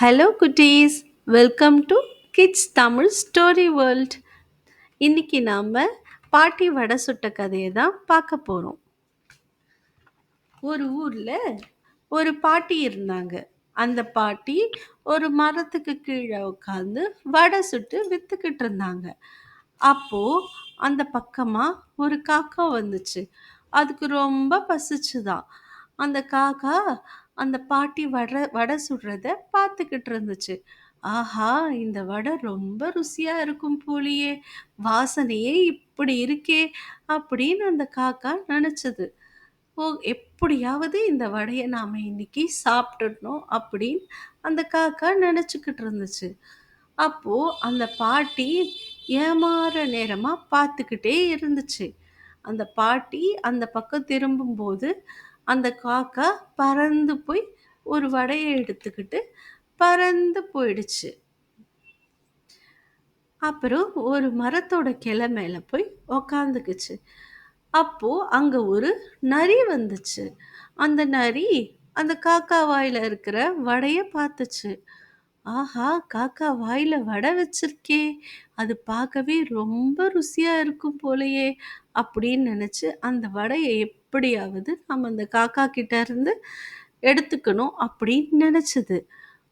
Hello குட்டீஸ். Welcome to kids Tamil story world இன்னைக்கு நாம் பாட்டி வடை சுட்ட கதையை தான் பார்க்க போகிறோம் ஒரு ஊரில் ஒரு பாட்டி இருந்தாங்க. அந்த பாட்டி ஒரு மரத்துக்கு கீழே உட்காந்து வடை சுட்டு விற்றுக்கிட்டு இருந்தாங்க. அப்போது அந்த பக்கமாக ஒரு காக்கா வந்துச்சு. அதுக்கு ரொம்ப பசிச்சுதான். அந்த காக்கா அந்த பாட்டி வடை வடை சுடுறத பார்த்துக்கிட்டு இருந்துச்சு ஆஹா இந்த வடை ரொம்ப ருசியா இருக்கும் போலியே. வாசனையே இப்படி இருக்கே அப்படின்னு அந்த காக்கா நினைச்சது. ஓ எப்படியாவது இந்த வடையை நாம் இன்னைக்கு சாப்பிட்டுடணும் அப்படின்னு அந்த காக்கா நினச்சிக்கிட்டு இருந்துச்சு அப்போ அந்த பாட்டி ஏமாற நேரமாக பார்த்துக்கிட்டே இருந்துச்சு. அந்த பாட்டி அந்த பக்கம் திரும்பும்போது அந்த காக்கா பறந்து போய் ஒரு வடையை எடுத்துக்கிட்டு பறந்து போயிடுச்சு. அப்புறம் ஒரு மரத்தோட கிளை மேலே போய் உக்காந்துக்குச்சு. அப்போது அங்கே ஒரு நரி வந்துச்சு. அந்த நரி அந்த காக்கா வாயில் இருக்கிற வடையை பார்த்துச்சு. ஆஹா காக்கா வாயில் வடை வச்சிருக்கே. அது பார்க்கவே ரொம்ப ருசியாக இருக்கும் போலயே அப்படின்னு நினச்சி அந்த வடையை எப்படியாவது நம்ம அந்த காக்கா கிட்ட இருந்து எடுத்துக்கணும் அப்படின்னு நினச்சது.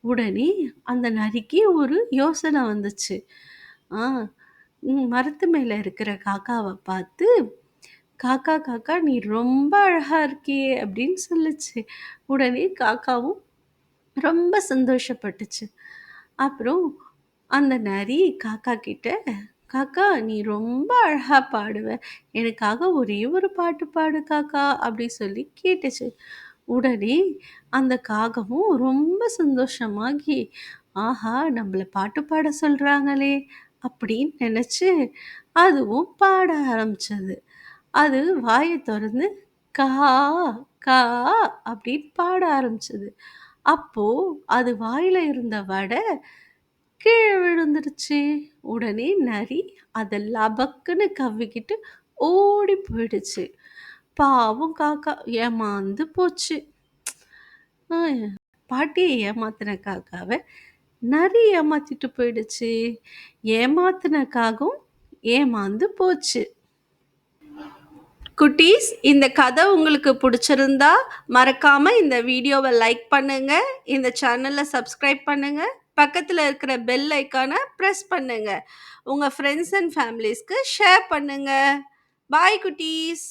உடனே அந்த நரிக்கு ஒரு யோசனை வந்துச்சு. ஆ மரத்து மேலே இருக்கிற காக்காவை பார்த்து காக்கா காக்கா நீ ரொம்ப அழகாக இருக்கியே அப்படின்னு சொல்லுச்சு. உடனே காக்காவும் ரொம்ப சந்தோஷப்பட்டுச்சு. அப்புறம் அந்த நரி காக்கா கிட்ட காக்கா நீ ரொம்ப அழகா பாடுவ. எனக்காக ஒரே ஒரு பாட்டு பாடு காக்கா அப்படி சொல்லி கேட்டுச்சு. உடனே அந்த காகமும் ரொம்ப சந்தோஷமாகி ஆஹா நம்மளை பாட்டு பாட சொல்கிறாங்களே அப்படின்னு நினச்சி அதுவும் பாட ஆரம்பிச்சது. அது வாயை திறந்து கா கா அப்படின்னு பாட ஆரம்பிச்சது. அப்போது அது வாயில் இருந்த வடை கீழே விழுந்துருச்சு உடனே நரி அதை லபக்குன்னு கவ்விக்கிட்டு ஓடி போயிடுச்சு பாவம் காக்கா ஏமாந்து போச்சு. ஆஹ், பாட்டியை ஏமாத்தின காக்காவை நரி ஏமாத்திட்டு போயிடுச்சு. ஏமாத்தின காகம் ஏமாந்து போச்சு. குட்டீஸ் இந்த கதை உங்களுக்கு பிடிச்சிருந்தா மறக்காம இந்த வீடியோவை லைக் பண்ணுங்க. இந்த சேனலை சப்ஸ்கிரைப் பண்ணுங்க. பக்கத்தில் இருக்கிற பெல் ஐக்கானை ப்ரெஸ் பண்ணுங்க. உங்கள் ஃப்ரெண்ட்ஸ் அண்ட் ஃபேமிலிஸ்க்கு ஷேர் பண்ணுங்க. பாய் குட்டீஸ்.